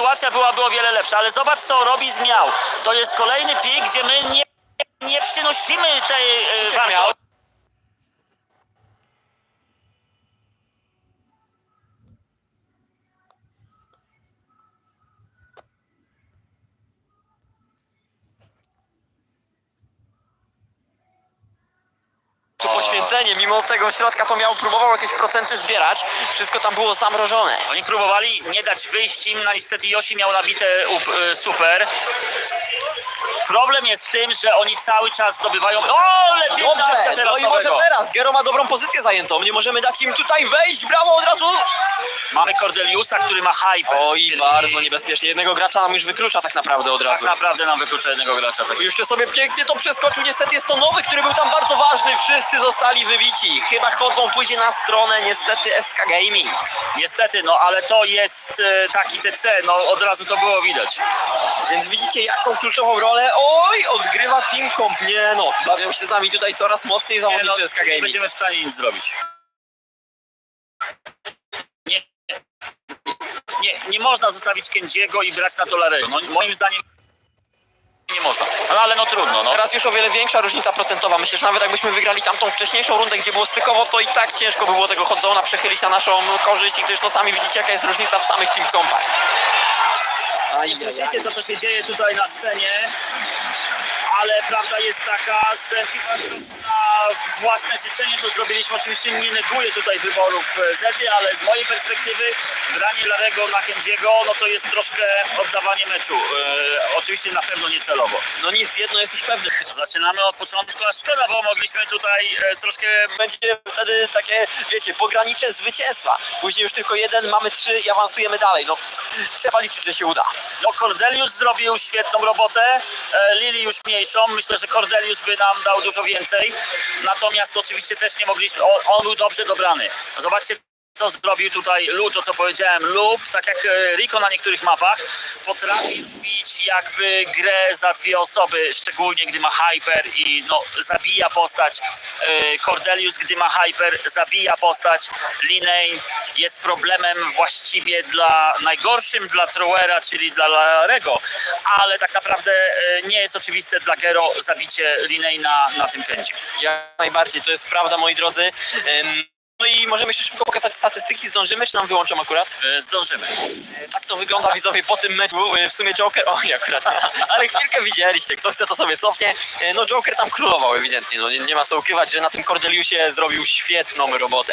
sytuacja byłaby o wiele lepsza, ale zobacz co robi Zmiał. To jest kolejny pik, gdzie my nie, nie przynosimy tej e, wartości. Tu poświęcenie, mimo tego środka to miał, próbował jakieś procenty zbierać. Wszystko tam było zamrożone. Oni próbowali nie dać wyjść im, no niestety Yoshi miał nabite up, e, super. Problem jest w tym, że oni cały czas zdobywają... O, ale Dobrze, teraz no i może nowego. teraz. Gero ma dobrą pozycję zajętą. Nie możemy dać im tutaj wejść. Brawo od razu. Mamy Cordeliusa, który ma hyper. Oj, bardzo niebezpiecznie. Jednego gracza nam już wyklucza tak naprawdę od Tak razu. naprawdę nam wyklucza jednego gracza. Tak. Jeszcze sobie pięknie to przeskoczył. Niestety jest to nowy, który był tam bardzo ważny. Wszyscy zostali wybici. Chyba chodzą, pójdzie na stronę niestety SK Gaming. Niestety, no ale to jest e, taki TC, no od razu to było widać. Więc widzicie jaką kluczową rolę. Oj, odgrywa Team Comp. Nie no, bawią się z nami tutaj coraz mocniej Nie, no, zawodnicy SK nie Gaming. będziemy w stanie nic zrobić. Nie, nie, nie można zostawić Kendiego i brać na to Larego. No, moim zdaniem nie można. No ale no trudno, no. Teraz już o wiele większa różnica procentowa. Myślę, że nawet jakbyśmy wygrali tamtą wcześniejszą rundę, gdzie było stykowo, to i tak ciężko by było tego chodzona przechylić na naszą korzyść, gdyż no sami widzicie jaka jest różnica w samych team kompach. Aj, Słyszycie to, co się dzieje tutaj na scenie, ale prawda jest taka, że chyba własne życzenie to zrobiliśmy. Oczywiście nie neguję tutaj wyborów e, Zety, ale z mojej perspektywy branie Larego na Kendiego, no to jest troszkę oddawanie meczu. E, oczywiście na pewno niecelowo. No nic, jedno jest już pewne. Zaczynamy od początku, a szkoda, bo mogliśmy tutaj e, troszkę Będzie wtedy takie, wiecie, pogranicze zwycięstwa. Później już tylko jeden, mamy trzy i awansujemy dalej. No, trzeba liczyć, że się uda. No Cordelius zrobił świetną robotę, e, Lili już mniejszą, myślę, że Cordelius by nam dał dużo więcej, natomiast oczywiście też nie mogliśmy, on, on był dobrze dobrany. Zobaczcie co zrobił tutaj Lu, to co powiedziałem, lub tak jak e, Rico na niektórych mapach, potrafi robić jakby grę za dwie osoby, szczególnie gdy ma hyper i no, zabija postać. E, Cordelius, gdy ma hyper, zabija postać. Linane jest problemem właściwie dla najgorszym dla Trowera, czyli dla Larego, ale tak naprawdę e, nie jest oczywiste dla Gero zabicie Linane na, na tym kędziu. Jak najbardziej, to jest prawda, moi drodzy. No i możemy jeszcze szybko pokazać statystyki, zdążymy, czy nam wyłączą akurat? E, Zdążymy. E, Tak to wygląda widzowie po tym meczu. E, W sumie Joker, o nie akurat, ale chwilkę widzieliście, kto chce to sobie cofnie. E, No Joker tam królował ewidentnie, no nie, nie ma co ukrywać, że na tym Cordeliusie zrobił świetną robotę.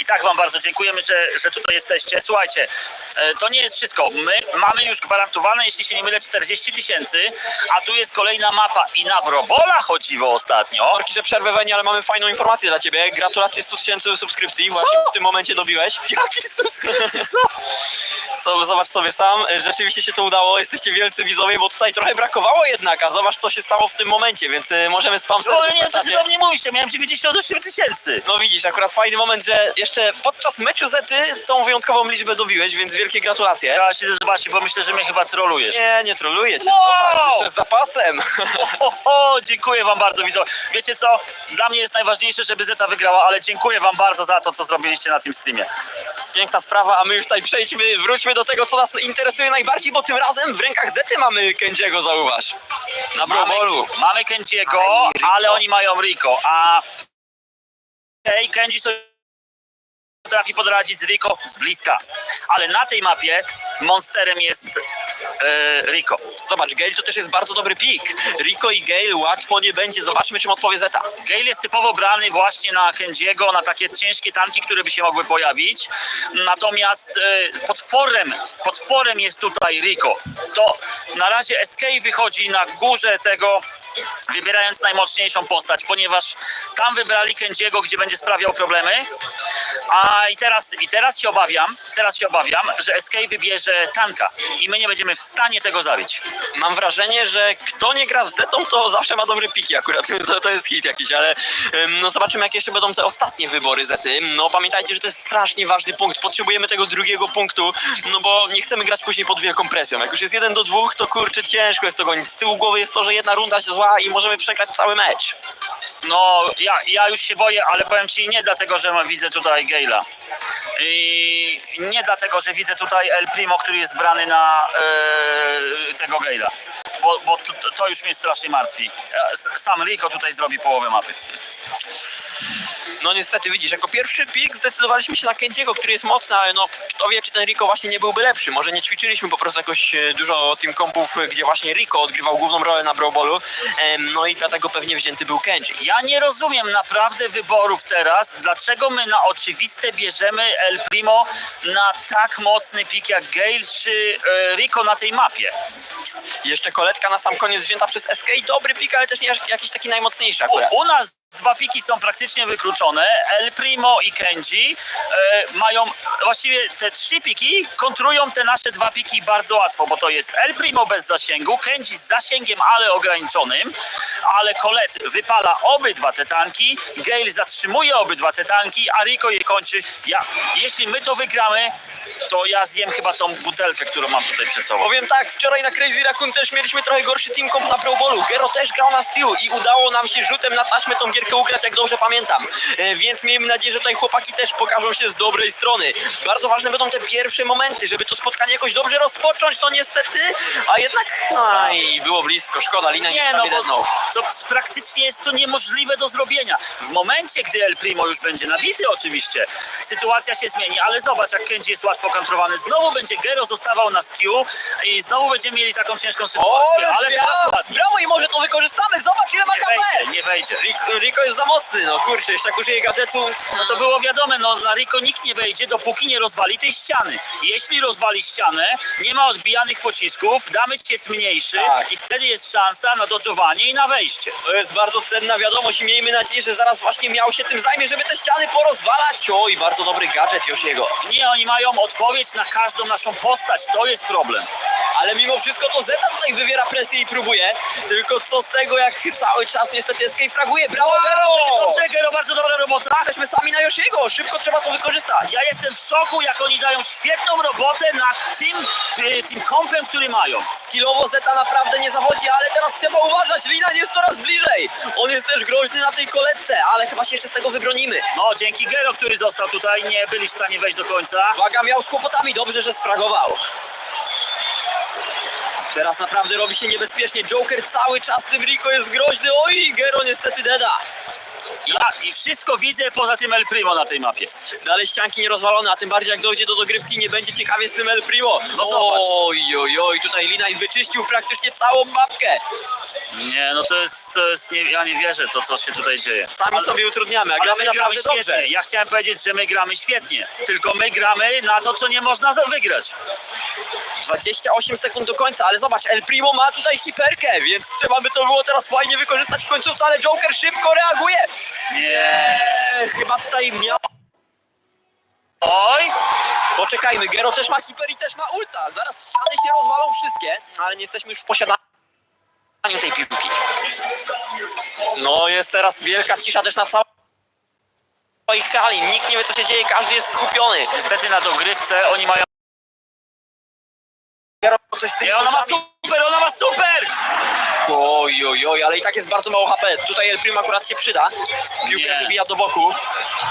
I tak Wam bardzo dziękujemy, że, że tutaj jesteście. Słuchajcie, e, to nie jest wszystko. My mamy już gwarantowane, jeśli się nie mylę, 40 tysięcy, a tu jest kolejna mapa i na Brobola chodziło ostatnio. Orki, że przerwę Weni, ale mamy fajną informację dla ciebie. Gratulacje 100 tysięcy subskrypcji, właśnie w tym momencie dobiłeś. Jaki subskrypcja, co? So, zobacz sobie sam, rzeczywiście się to udało, jesteście wielcy widzowie, bo tutaj trochę brakowało jednak, a zobacz co się stało w tym momencie, więc e, możemy spam No serduszek nie wiem, co ty do mnie mówisz, ja miałem 98 tysięcy. No widzisz, akurat fajny moment, że jeszcze podczas meczu Zety tą wyjątkową liczbę dobiłeś, więc wielkie gratulacje. Ja się zobaczyć, bo myślę, że mnie chyba trolujesz. Nie, nie troluję cię, Wow! zobacz, jeszcze z zapasem. Ho, ho, dziękuję wam bardzo, widzowie. Wiecie co? Dla mnie jest najważniejsze, żeby Zeta wygrała, ale dziękuję wam bardzo za to, co zrobiliście na tym streamie. Piękna sprawa, a my już tutaj przejdźmy, wróćmy do tego, co nas interesuje najbardziej, bo tym razem w rękach Zety mamy Kędziego, zauważ. Na Mamy, mamy Kenjiego, ale oni mają Rico, a Hej, Kenji sobie potrafi poradzić z Rico z bliska. Ale na tej mapie monsterem jest Rico. Zobacz, Gale to też jest bardzo dobry pik. Rico i Gale łatwo nie będzie, zobaczmy czym odpowie Zeta. Gale jest typowo brany właśnie na Kenjiego, na takie ciężkie tanki, które by się mogły pojawić. Natomiast e, potworem, potworem jest tutaj Rico. To na razie SK wychodzi na górze tego, wybierając najmocniejszą postać, ponieważ tam wybrali Kenjiego, gdzie będzie sprawiał problemy. A i teraz, i teraz się obawiam, teraz się obawiam, że SK wybierze tanka i my nie będziemy w stanie tego zabić. Mam wrażenie, że kto nie gra z Zetą, to zawsze ma dobre piki akurat. To, to jest hit jakiś, ale no zobaczymy, jakie jeszcze będą te ostatnie wybory Zety. No pamiętajcie, że to jest strasznie ważny punkt. Potrzebujemy tego drugiego punktu, no bo nie chcemy grać później pod wielką presją. Jak już jest jeden do dwóch, to kurczę, ciężko jest to gonić. Z tyłu głowy jest to, że jedna runda się zła i możemy przegrać cały mecz. No, ja, ja już się boję, ale powiem ci nie dlatego, że widzę tutaj Gale'a. I nie dlatego, że widzę tutaj El Primo, który jest brany na e, tego Gale'a. Bo, bo to, to już mnie strasznie martwi. E, Sam Rico tutaj zrobi połowę mapy. No niestety, widzisz, jako pierwszy pik zdecydowaliśmy się na Kenjiego, który jest mocny, ale no kto wie, czy ten Rico właśnie nie byłby lepszy. Może nie ćwiczyliśmy po prostu jakoś e, dużo team kompów, e, gdzie właśnie Rico odgrywał główną rolę na em, no i dlatego pewnie wzięty był Kenji. Ja nie rozumiem naprawdę wyborów teraz, dlaczego my na oczywiste bierzemy El Primo na tak mocny pik jak Gale czy e, Rico na tej mapie. Jeszcze koletka na sam koniec wzięta przez SK, dobry pik, ale też nie jakiś taki najmocniejszy akurat. U, u nas dwa piki są praktycznie wykluczone. El Primo i Kenji e, mają właściwie te trzy piki kontrują te nasze dwa piki bardzo łatwo, bo to jest El Primo bez zasięgu, Kenji z zasięgiem, ale ograniczonym, ale Colette wypala obydwa te tanki, Gale zatrzymuje obydwa te tanki, a Rico je kończy. Ja, jeśli my to wygramy, to ja zjem chyba tą butelkę, którą mam tutaj przed sobą. Powiem tak, wczoraj na Crazy Raccoon też mieliśmy trochę gorszy team comp na Pro Bowlu. Gero też grał na Steel i udało nam się rzutem na taśmę tą gierkę ugrać, jak dobrze pamiętam. E, więc miejmy nadzieję, że tutaj chłopaki też pokażą się z dobrej strony. Bardzo ważne będą te pierwsze momenty, żeby to spotkanie jakoś dobrze rozpocząć, no niestety, a jednak, aj, było blisko, szkoda, Lina nie, Nie, no bo to praktycznie jest to niemożliwe do zrobienia. W momencie, gdy El Primo już będzie nabity oczywiście, sytuacja się zmieni, ale zobacz, jak Kenji jest łatwo kontrowany. Znowu będzie Gero zostawał na Stew i znowu będziemy mieli taką ciężką O, sytuację, ale teraz ładnie. brawo i może to wykorzystamy, zobacz ile ma Nie HP! wejdzie, nie wejdzie. Rico jest za mocny, no kurczę, jeszcze jak użyje gadżetu, No to było wiadome, no na Rico nikt nie wejdzie, dopóki nie rozwali tej ściany. Jeśli rozwali ścianę, nie ma odbijanych pocisków, damage jest mniejszy Tak. i wtedy jest szansa na dodżowanie i na wejście. To jest bardzo cenna wiadomość i miejmy nadzieję, że zaraz właśnie miał się tym zajmie, żeby te ściany porozwalać. Oj, bardzo dobry gadżet już jego. Nie, oni mają odpowiedź na każdą naszą postać, to jest problem. Ale mimo wszystko to Zeta tutaj wywiera presję i próbuje. Tylko co z tego, jak cały czas niestety Escape fraguje. Brawo, Vero! Dobrze, Gero, bardzo dobra robota. Jesteśmy sami na Yoshiego, szybko trzeba to wykorzystać. Ja jestem w szoku, jak oni dają świetną robotę nad tym, y, tym kompem, który mają. Skillowo Zeta naprawdę nie zawodzi, ale teraz trzeba uważać. Lina jest coraz bliżej. On jest też groźny na tej koletce, ale chyba się jeszcze z tego wybronimy. No, dzięki Gero, który został tutaj, nie byli w stanie wejść do końca. Uwaga, miał z kłopotami, dobrze, że sfragował. Teraz naprawdę robi się niebezpiecznie. Joker cały czas tym Rico jest groźny. Oj, Gero niestety deda. Ja i wszystko widzę poza tym El Primo na tej mapie. Dalej ścianki nierozwalone, a tym bardziej jak dojdzie do dogrywki, nie będzie ciekawie z tym El Primo. No zobacz. Oj, oj, oj, tutaj Linaj wyczyścił praktycznie całą mapkę. Nie, no to jest, to jest nie, ja nie wierzę to, co się tutaj dzieje. Sami Ale- sobie utrudniamy, a Ale gramy my gramy naprawdę dobrze. świetnie. Ja chciałem powiedzieć, że my gramy świetnie. Tylko my gramy na to, co nie można za- wygrać. 28 sekund do końca, ale zobacz, El Primo ma tutaj hiperkę, więc trzeba by to było teraz fajnie wykorzystać w końcówce, ale Joker szybko reaguje. Nie. Chyba tutaj miał... Oj, Poczekajmy, Gero też ma hiper i też ma ulta. Zaraz ściany się rozwalą wszystkie, ale nie jesteśmy już w posiadaniu tej piłki. No jest teraz wielka cisza też na całej hali. Nikt nie wie co się dzieje, każdy jest skupiony. niestety na dogrywce oni mają... Coś z Nie, ona ma super, ona ma super! Oj, oj, oj, ale i tak jest bardzo mało HP. Tutaj El Primo akurat się przyda. Piłkę Nie. wybija do boku.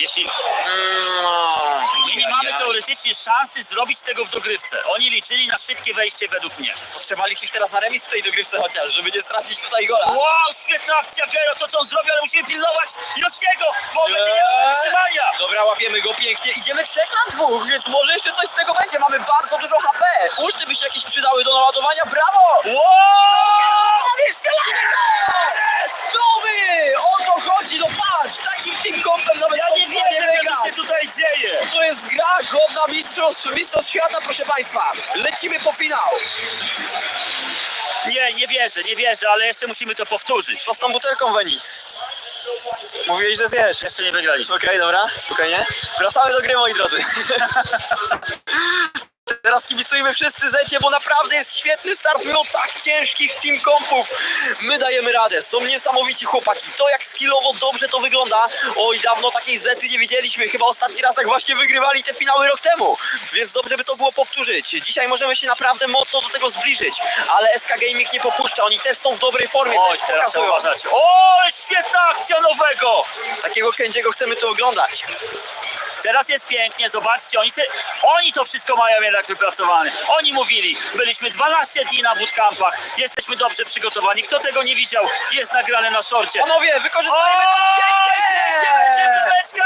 Jeśli Mm, my nie mamy teoretycznie szansy zrobić tego w dogrywce. Oni liczyli na szybkie wejście według mnie. Trzeba liczyć teraz na remis w tej dogrywce chociaż, żeby nie stracić tutaj gola. Wow, świetna akcja Gero, to co on zrobił, ale musimy pilnować Josiego, bo on będzie nie do Eee. zatrzymania. Dobra, łapiemy go pięknie. Idziemy trzech na dwóch, więc może jeszcze coś z tego będzie. Mamy bardzo dużo HP. Ulty by się jakieś przydały do naładowania. Brawo! Wow! Prawie strzelamy go! Nowy! O to chodzi, no patrz! Takim team kompem nawet Ja nie w stanie wierzę, co się tutaj dzieje. To jest gra godna mistrzostw, mistrzostw świata, proszę Państwa. Lecimy po finał. Nie, nie wierzę, nie wierzę, ale jeszcze musimy to powtórzyć. Co z tą butelką, Weni? Mówiłeś, że zjesz. Jeszcze nie wygraliśmy. Okej, dobra, spokojnie. Wracamy do gry, moi drodzy. Teraz kibicujmy wszyscy Zecie, bo naprawdę jest świetny start mimo tak ciężkich team kompów. My dajemy radę, są niesamowici chłopaki. To jak skillowo dobrze to wygląda. Oj, dawno takiej Zety nie widzieliśmy. Chyba ostatni raz jak właśnie wygrywali te finały rok temu. Więc dobrze by to było powtórzyć. Dzisiaj możemy się naprawdę mocno do tego zbliżyć. Ale SK Gaming nie popuszcza, oni też są w dobrej formie, Oj, też teraz pokazują. uważać. O, świetna akcja nowego! Takiego kędziego chcemy tu oglądać. Teraz jest pięknie, zobaczcie, oni, se, oni to wszystko mają jednak wypracowane. Oni mówili, byliśmy 12 dni na bootcampach, jesteśmy dobrze przygotowani. Kto tego nie widział, jest nagrane na szorcie. Panowie, wykorzystajmy to pięknie! będzie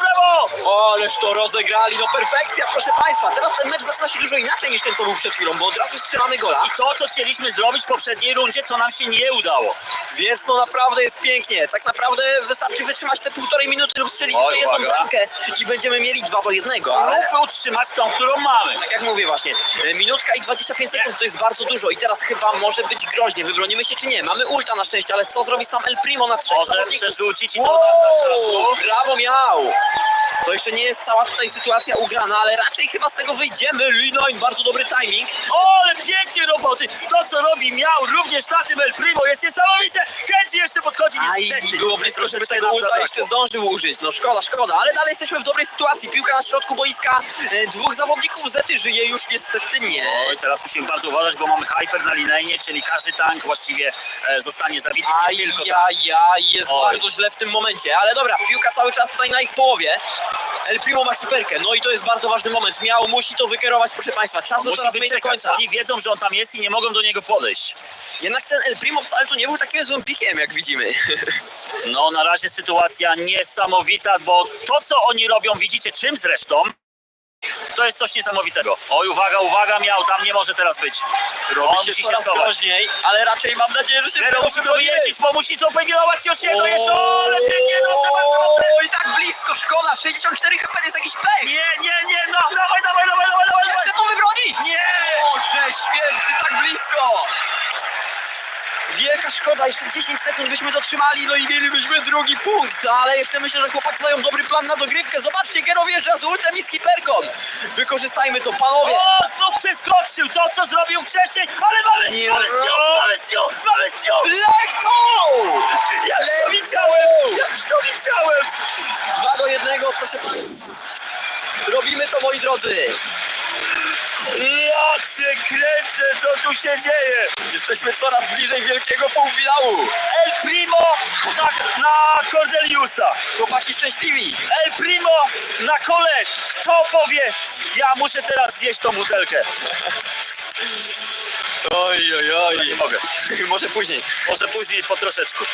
brawo! O, ależ to rozegrali, no perfekcja, proszę Państwa. Teraz ten mecz zaczyna się dużo inaczej niż ten, co był przed chwilą, bo od razu strzelamy gola. I to, co chcieliśmy zrobić w poprzedniej rundzie, co nam się nie udało. Więc no naprawdę jest pięknie. Tak naprawdę wystarczy wytrzymać te półtorej minuty lub strzelić jeszcze jedną bramkę i będziemy mieli dwa do jednego. Ale Lub utrzymać tą, którą mamy. tak jak mówię właśnie, e, minutka i 25 sekund to jest bardzo dużo i teraz chyba może być groźnie. Wybronimy się czy nie? Mamy ulta na szczęście, ale co zrobi sam El Primo na trzech Może zawodników? przerzucić i to oznacza czasu. Wow, brawo miał! To jeszcze nie jest cała tutaj sytuacja ugrana, ale raczej chyba z tego wyjdziemy. Linoin, bardzo dobry timing. O, ale pięknie roboty! To, co robi miał również na tym El Primo jest niesamowite! Kenji jeszcze podchodzi Aj, niestety. było blisko, żeby tego ulta jeszcze zdążył użyć. No szkoda, szkoda, ale dalej jesteśmy w dobrej sytuacji. Piłka na środku boiska. E, Dwóch zawodników Zety żyje już niestety nie. Oj, teraz musimy bardzo uważać, bo mamy hyper na linejnie, czyli każdy tank właściwie e, zostanie zabity. Nie tylko ja, ja, jest Oj. bardzo źle w tym momencie, ale dobra, piłka cały czas tutaj na ich połowie. El Primo ma superkę, no i to jest bardzo ważny moment. Miał, musi to wykierować, proszę Państwa. Czas do Musi coraz mniej do końca. Oni wiedzą, że on tam jest i nie mogą do niego podejść. Jednak ten El Primo wcale to nie był takim złym pikiem, jak widzimy. No, na razie sytuacja niesamowita, bo to, co oni robią, widzicie czym zresztą, to jest coś niesamowitego. Oj, uwaga, uwaga, miał, tam nie może teraz być. Robi on się musi się coraz schować. groźniej, ale raczej mam nadzieję, że się z Zero tego musi to wyjeździć, bo musi zopewiować się osiego jeszcze, o, ale pięknie, dobrze, bardzo dobrze. Oj, tak blisko, szkoda, 64 HP to jest jakiś pech. Nie, nie, nie, no, dawaj, dawaj, dawaj, dawaj, dawaj, Jeszcze to wybroni! Nie! Boże święty, tak blisko! Wielka szkoda, jeszcze 10 sekund byśmy dotrzymali, no i mielibyśmy drugi punkt, ale jeszcze myślę, że chłopaki mają dobry plan na dogrywkę. Zobaczcie, Gero wjeżdża z ultem i z hiperką. Wykorzystajmy to, panowie. O, znów przeskoczył to, co zrobił wcześniej, ale mamy, Nie mamy stiu, mamy stiu, mamy stiu! Let's go! Ja już to widziałem, go! ja już to widziałem! Dwa do jednego, proszę państwa. Robimy to, moi drodzy. Ja cię kręcę, co tu się dzieje? Jesteśmy coraz bliżej wielkiego półfinału. El Primo na, na Cordeliusa. Chłopaki szczęśliwi. El Primo na kole. Kto powie, ja muszę teraz zjeść tą butelkę? Oj, oj, oj. Nie mogę. Może później. Może później po troszeczku.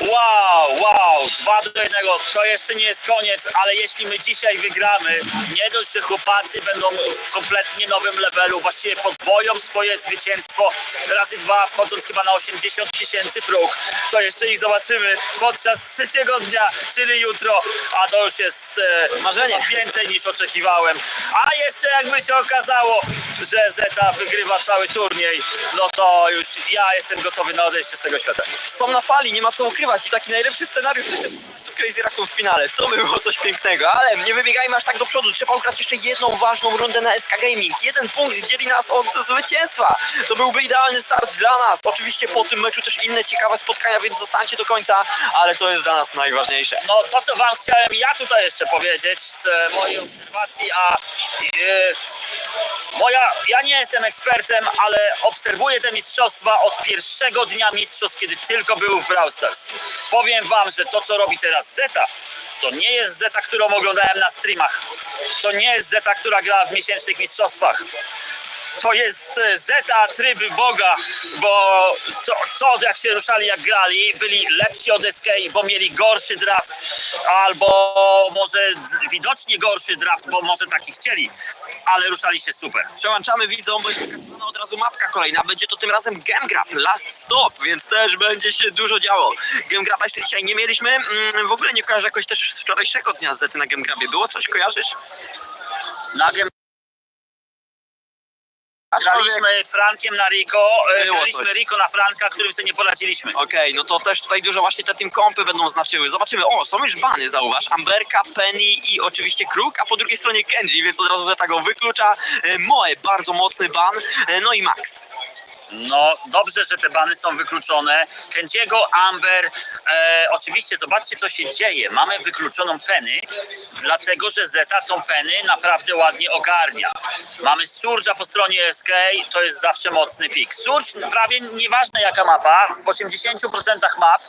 Wow, wow, dwa do jednego, to jeszcze nie jest koniec, ale jeśli my dzisiaj wygramy, nie dość, że chłopacy będą w kompletnie nowym levelu, właściwie podwoją swoje zwycięstwo razy dwa, wchodząc chyba na 80 tysięcy próg, to jeszcze ich zobaczymy podczas trzeciego dnia, czyli jutro, a to już jest e, Marzenie. więcej niż oczekiwałem. A jeszcze jakby się okazało, że Zeta wygrywa cały turniej, no to już ja jestem gotowy na odejście z tego świata. Są na fali, nie ma co ukrywać i taki najlepszy scenariusz to po prostu Crazy Raccoon w finale. To by było coś pięknego, ale nie wybiegajmy aż tak do przodu. Trzeba ugrać jeszcze jedną ważną rundę na SK Gaming. Jeden punkt dzieli nas od zwycięstwa. To byłby idealny start dla nas. Oczywiście po tym meczu też inne ciekawe spotkania, więc zostańcie do końca, ale to jest dla nas najważniejsze. No to, co wam chciałem ja tutaj jeszcze powiedzieć z mojej obserwacji, a e, moja, ja nie jestem ekspertem, ale obserwuję te mistrzostwa od pierwszego dnia mistrzostw, kiedy tylko były w Brawl Stars. Powiem wam, że to, co robi teraz Zeta, to nie jest Zeta, którą oglądałem na streamach. To nie jest Zeta, która grała w miesięcznych mistrzostwach. To jest e, Zeta tryby Boga, bo to, to jak się ruszali, jak grali, byli lepsi od SK, bo mieli gorszy draft, albo może widocznie gorszy draft, bo może taki chcieli, ale ruszali się super. Przełączamy widzom, bo jest pokazana od razu mapka kolejna. Będzie to tym razem Game Grab, Last Stop, więc też będzie się dużo działo. Game Graba jeszcze dzisiaj nie mieliśmy. Mm, W ogóle nie kojarzę jakoś też z wczorajszego dnia z Zety na Game Grabie. Było coś, kojarzysz? Na Gem Graliśmy Frankiem na Rico, e, Było graliśmy coś. Rico na Franka, którym sobie nie poradziliśmy. Okej, no to też tutaj dużo właśnie te team kompy będą znaczyły. Zobaczymy, o, są już bany, zauważ. Amberka, Penny i oczywiście Kruk, a po drugiej stronie Kenji, więc od razu Zeta go wyklucza. E, Moe, bardzo mocny ban, e, no i Max. No dobrze, że te bany są wykluczone. Kędziego, Amber, e, oczywiście zobaczcie co się dzieje. Mamy wykluczoną Penny, dlatego że Zeta tą Penny naprawdę ładnie ogarnia. Mamy Surge'a po stronie SK, to jest zawsze mocny pik. Surge prawie nieważne jaka mapa, w 80% map